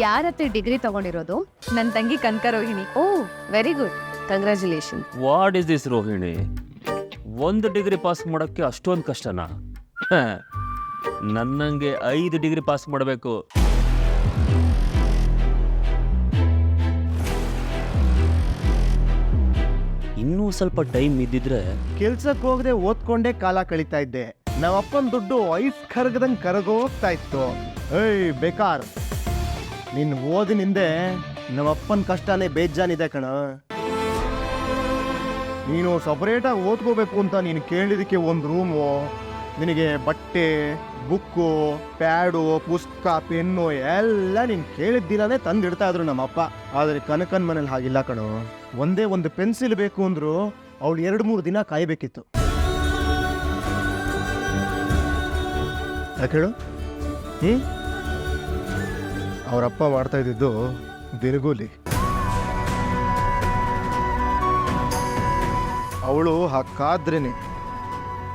ಯಾರತ್ತೆ degree ತಗೊಂಡಿರೋದು? ನನ್ನ ತಂಗಿ Kanaka Rohini oh very good congratulation what is this Rohini ಒಂದು ಡಿಗ್ರಿ ಪಾಸ್ ಮಾಡೋಕ್ಕೆ ಅಷ್ಟೊಂದು ಕಷ್ಟನಾ? ನನ್ನಂಗೆ ಐದು ಡಿಗ್ರಿ ಪಾಸ್ ಮಾಡಬೇಕು. ಇನ್ನೂ ಸ್ವಲ್ಪ ಟೈಮ್ ಇದ್ದಿದ್ರೆ ಕೆಲ್ಸಕ್ಕೆ ಹೋಗದೆ ಓದ್ಕೊಂಡೇ ಕಾಲ ಕಳೀತಾ ಇದ್ದೆ. ನಮ್ಮಪ್ಪನ ದುಡ್ಡು ಐಸ್ ಕರಗದಂಗ್ ಕರಗೋಗ್ತಾ ಇತ್ತು. ಏಯ್ ಬೇಕಾರ. ನಿನ್ ಓದಿನಿಂದೆ ನಮ್ಮಪ್ಪನ ಕಷ್ಟನೇ ಬೇಜಾನಿದೆ ಕಣ. ನೀನು ಸಪರೇಟಾಗಿ ಓದ್ಕೋಬೇಕು ಅಂತ ನೀನು ಕೇಳಿದಕ್ಕೆ ಒಂದು ರೂಮು ನಿನಗೆ ಬಟ್ಟೆ ಬುಕ್ಕು ಪ್ಯಾಡು ಪುಸ್ತಕ ಪೆನ್ನು ಎಲ್ಲ ನೀನು ಕೇಳಿದ ದಿನನೇ ತಂದಿಡ್ತಾ ಇದ್ರು ನಮ್ಮಪ್ಪ. ಆದರೆ ಕನಕನ್ ಮನೇಲಿ ಹಾಗಿಲ್ಲ ಕಣೋ. ಒಂದೇ ಒಂದು ಪೆನ್ಸಿಲ್ ಬೇಕು ಅಂದ್ರು ಅವಳು ಎರಡು ಮೂರು ದಿನ ಕಾಯಬೇಕಿತ್ತು. ಯಾಕೆ ಹೇಳು? ಹ್ಞೂ ಅವರಪ್ಪ ಮಾಡ್ತಾ ಇದ್ದಿದ್ದು ದಿನಗೂಲಿ. ಅವಳು ಹಾಕಾದ್ರೇನೆ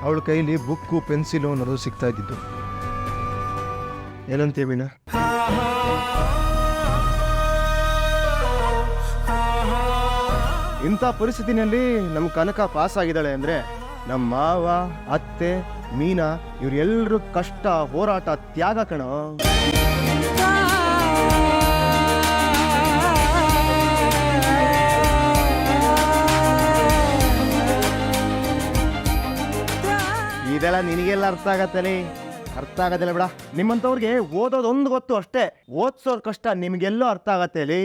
ಅವಳ ಕೈಲಿ ಬುಕ್ಕು, ಪೆನ್ಸಿಲು ಅನ್ನೋದು ಸಿಗ್ತಾ ಇದ್ದಿದ್ದು. ಏನಂತೀಯ ವೀಣಾ ಇಂಥ ಪರಿಸ್ಥಿತಿನಲ್ಲಿ ನಮ್ಮ ಕನಕ ಪಾಸ್ ಆಗಿದ್ದಾಳೆ ಅಂದರೆ ನಮ್ಮ ಮಾವ, ಅತ್ತೆ, ಮೀನಾ ಇವರೆಲ್ಲರೂ ಕಷ್ಟ, ಹೋರಾಟ, ತ್ಯಾಗ ಕಣೋ. ಇದೆಲ್ಲ ನಿನಗೆಲ್ಲ ಅರ್ಥ ಆಗತ್ತಲೇ ಅರ್ಥ ಆಗೋದಿಲ್ಲ ಬಿಡ. ನಿಮ್ಮಂಥವ್ರಿಗೆ ಓದೋದೊಂದು ಗೊತ್ತು ಅಷ್ಟೇ. ಓದ್ಸೋದ್ ಕಷ್ಟ ನಿಮ್ಗೆಲ್ಲೋ ಅರ್ಥ ಆಗತ್ತೇಲಿ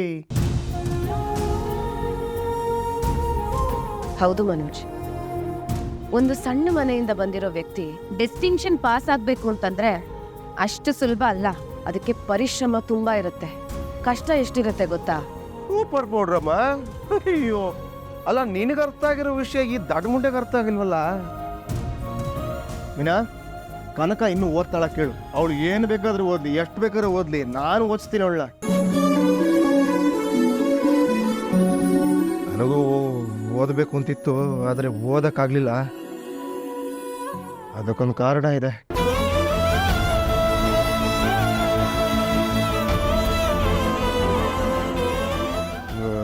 ಹೌದು ಮನೋಜ್. ಒಂದು ಸಣ್ಣ ಮನೆಯಿಂದ ಬಂದಿರೋ ವ್ಯಕ್ತಿ ಡಿಸ್ಟಿಂಕ್ಷನ್ ಪಾಸ್ ಆಗ್ಬೇಕು ಅಂತಂದ್ರೆ ಅಷ್ಟು ಸುಲಭ ಅಲ್ಲ. ಅದಕ್ಕೆ ಪರಿಶ್ರಮ ತುಂಬಾ ಇರುತ್ತೆ. ಕಷ್ಟ ಎಷ್ಟಿರುತ್ತೆ ಗೊತ್ತಾ? ಸೂಪರ್ ಪೌಡ್ರಮ್ಮ ಅಯ್ಯೋ. ಅಲ್ಲ ನಿನಗೆ ಅರ್ಥ ಆಗಿರೋ ವಿಷಯ ಈ ದಡ್ಮುಂಡೆಗೆ ಅರ್ಥ ಆಗಿಲ್ವಲ್ಲ? ಮೀನಾ ಕನಕ ಇನ್ನೂ ಓದ್ತಾಳ ಕೇಳು. ಅವಳು ಏನು ಬೇಕಾದ್ರೂ ಓದ್ಲಿ ಎಷ್ಟು ಬೇಕಾದ್ರೂ ಓದ್ಲಿ ನಾನು ಓದಿಸ್ತೀನಿ ಅವಳ ನನಗೂ ಓದಬೇಕು ಅಂತಿತ್ತು ಆದರೆ ಓದಕ್ಕಾಗಲಿಲ್ಲ. ಅದಕ್ಕೊಂದು ಕಾರಣ ಇದೆ.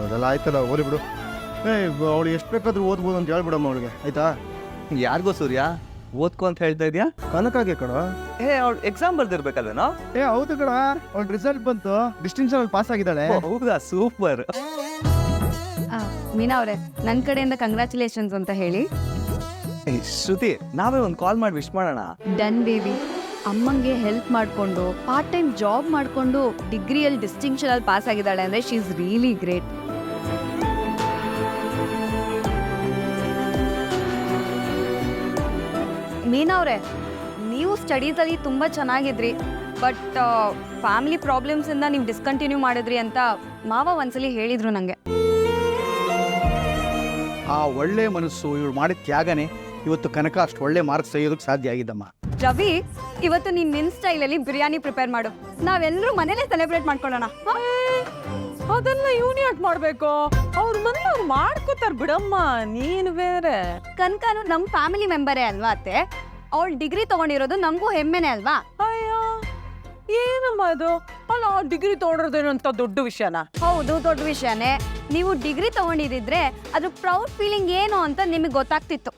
ಅದೆಲ್ಲ ಆಯ್ತಲ್ಲ ಓದಿ ಬಿಡು. ಏ ಅವಳು ಎಷ್ಟು ಬೇಕಾದ್ರೂ ಓದ್ಬೋದು ಅಂತ ಹೇಳ್ಬಿಡಮ್ಮ ಅವಳಿಗೆ ಆಯ್ತಾ? ಯಾರಿಗೋ ಸೂರ್ಯ? ಓದ್ಕೊ ಅಂತ ಹೇಳ್ತಾ ಇದೀಯಾ? ಕನಕಾಗೆ ಕಣ. ಏ ಅವ್ಳು ಎಕ್ಸಾಮ್ ಬರ್ದಿರ್ಬೇಕಲ್ವೇನೋ? ಏ ಹೌದು ಕಣ. ಅವ್ಳ ರಿಸಲ್ಟ್ ಬಂತು. ಡಿಸ್ಟಿಂಕ್ಷನ್ ಅಲ್ಲಿ ಪಾಸ್ ಆಗಿದ್ದಾಳೆ. ಹೌದಾ? ಸೂಪರ್. ಮೀನಾ ಅವರೇ ನನ್ನ ಕಡೆಯಿಂದ ಕಂಗ್ರ್ಯಾಚುಲೇಷನ್ಸ್ ಅಂತ ಹೇಳಿ. ಶ್ರುತಿ ನಾವೇ ಒಂದು ಕಾಲ್ ಮಾಡಿ ವಿಶ್ ಮಾಡೋಣ? ಡನ್ ಬೇಬಿ ಅಮ್ಮಂಗೆ ಹೆಲ್ಪ್ ಮಾಡಿಕೊಂಡು ಪಾರ್ಟ್ ಟೈಮ್ ಜಾಬ್ ಮಾಡಿಕೊಂಡು ಡಿಗ್ರಿಯಲ್ಲಿ ಡಿಸ್ಟಿಂಕ್ಷನ್ ಅಲ್ಲಿ ಪಾಸ್ ಆಗಿದ್ದಾಳೆ ಅಂದರೆ she is really great Meena ಅವರೇ ನೀವು ಸ್ಟಡೀಸಲ್ಲಿ ತುಂಬ ಚೆನ್ನಾಗಿದ್ರಿ ಬಟ್ ಫ್ಯಾಮಿಲಿ ಪ್ರಾಬ್ಲಮ್ಸಿಂದ ನೀವು ಡಿಸ್ಕಂಟಿನ್ಯೂ ಮಾಡಿದ್ರಿ ಅಂತ ಮಾವ ಒಂದ್ಸಲಿ ಹೇಳಿದ್ರು ನನಗೆ ಆ ಒಳ್ಳೆ ಮನಸ್ಸು ಇವ್ರು ಮಾಡಿದ ತ್ಯಾಗನೇ ಇವತ್ತು ಕನಕ ಅಷ್ಟು ಒಳ್ಳೆ ಮಾರ್ಕ್ಸ್ ತೆಗೆಯೋದಕ್ಕೆ ಸಾಧ್ಯ ಆಗಿದ್ದಮ್ಮ. ರವಿ ಇವತ್ತು ನೀನ್ ನಿನ್ ಸ್ಟೈಲಲ್ಲಿ ಬಿರಿಯಾನಿ ಪ್ರಿಪೇರ್ ಮಾಡು. ನಾವೆಲ್ಲರೂ ಮನೇಲೆ ಸೆಲೆಬ್ರೇಟ್ ಮಾಡ್ಕೊಳ್ಳೋಣ. ಅದೆಲ್ಲ ಇವ್ನು ಯಾಕೆ ಮಾಡ್ಬೇಕು. ಅವ್ರ ಮನೆ ಅವ್ರು ಮಾಡ್ಕೋತಾರ ಬಿಡಮ್ಮ ನೀನು ಬೇರೆ. ಕನಕನು ನಮ್ಮ ಫ್ಯಾಮಿಲಿ ಮೆಂಬರೇ ಅಲ್ವಾ ಅತ್ತೆ? ಅವಳು ಡಿಗ್ರಿ ತಗೊಂಡಿರೋದು ನಮಗೂ ಹೆಮ್ಮೆನೆ ಅಲ್ವಾ? ಅಯ್ಯೋ ಏನಮ್ಮ ಅದು? ಅಲ್ಲ ಡಿಗ್ರಿ ತೊಗೊಂಡಿರೋದೇನು ಅಂತ ದೊಡ್ಡ ವಿಷಯನ? ಹೌದು ದೊಡ್ಡ ವಿಷಯನೇ. ನೀವು ಡಿಗ್ರಿ ತಗೊಂಡಿದ್ರೆ ಅದ್ರ ಪ್ರೌಡ್ ಫೀಲಿಂಗ್ ಏನು ಅಂತ ನಿಮಗೆ ಗೊತ್ತಾಗ್ತಿತ್ತು.